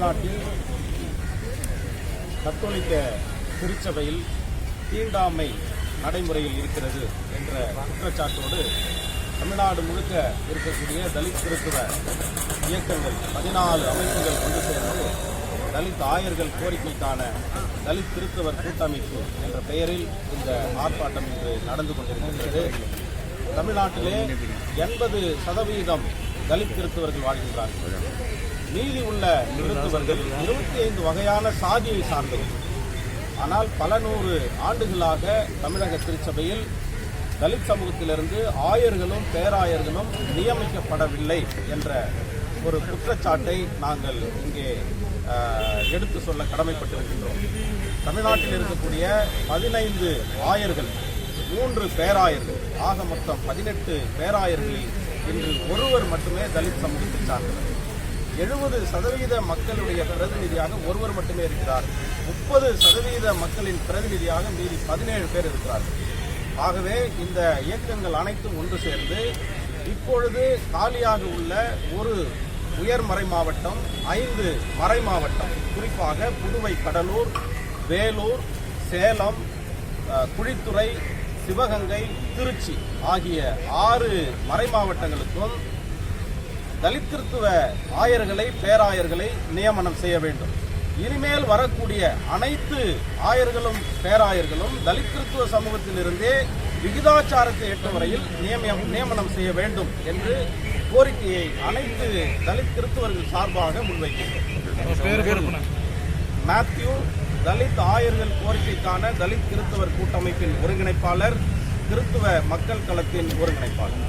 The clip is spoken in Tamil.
தமிழ்நாட்டில் கத்தோலிக்க திருச்சபையில் தீண்டாமை நடைமுறையில் இருக்கிறது என்ற குற்றச்சாட்டோடு தமிழ்நாடு முழுக்க இருக்கக்கூடிய தலித் கிறிஸ்துவ இயக்கங்கள் பதினாலு அமைப்புகள் கொண்டு சேர்ந்து தலித் ஆயர்கள் கோரிக்கைக்கான தலித் திருத்துவர் கூட்டமைப்பு என்ற பெயரில் இந்த ஆர்ப்பாட்டம் இன்று நடந்து கொண்டிருக்கின்றது. தமிழ்நாட்டிலே எண்பது சதவீதம் தலித் கிறிஸ்தவர்கள் வாழ்கின்றார்கள். மீதி உள்ள கிறிஸ்தவர்கள் இருபத்தி ஐந்து வகையான சாதியை சார்ந்தவர்கள் ஆனால் பல நூறு ஆண்டுகளாக தமிழக திருச்சபையில் தலித் சமூகத்திலிருந்து ஆயர்களும் பேராயர்களும் நியமிக்கப்படவில்லை என்ற ஒரு குற்றச்சாட்டை நாங்கள் இங்கே எடுத்து சொல்ல கடமைப்பட்டிருக்கின்றோம். தமிழ்நாட்டில் இருக்கக்கூடிய பதினைந்து ஆயர்கள் மூன்று பேராயர்கள் ஆக மொத்தம் பதினெட்டு பேராயர்களில் இன்று ஒருவர் மட்டுமே தலித் சமூகத்தை சார்ந்தவர். எழுபது சதவீத மக்களுடைய பிரதிநிதியாக ஒருவர் மட்டுமே இருக்கிறார். முப்பது சதவீத மக்களின் பிரதிநிதியாக மீதி பதினேழு பேர் இருக்கிறார்கள். ஆகவே இந்த இயக்கங்கள் அனைத்தும் ஒன்று சேர்ந்து இப்பொழுது காலியாக உள்ள ஒரு உயர்மறை மாவட்டம் ஐந்து மறை மாவட்டம் குறிப்பாக புதுவை கடலூர் வேலூர் சேலம் குழித்துறை சிவகங்கை திருச்சி ஆகிய ஆறு மறை மாவட்டங்களுக்கும் தலித்திருத்துவ ஆயர்களை பேராயர்களை நியமனம் செய்ய வேண்டும். இனிமேல் வரக்கூடிய அனைத்து ஆயர்களும் பேராயர்களும் தலித்திருத்துவ சமூகத்திலிருந்தே விகிதாச்சாரத்தை எட்டும் வரையில் நியமனம் நியமனம் செய்ய வேண்டும் என்று கோரிக்கையை அனைத்து தலித் கிறிஸ்துவர்கள் சார்பாக முன்வைக்கிறோம் மேத்யூ தலித் ஆயர்கள் கோரிக்கைக்கான தலித் கிறிஸ்தவர் கூட்டமைப்பின் ஒருங்கிணைப்பாளர் கிறிஸ்துவ மக்கள் களத்தின் ஒருங்கிணைப்பாளர்.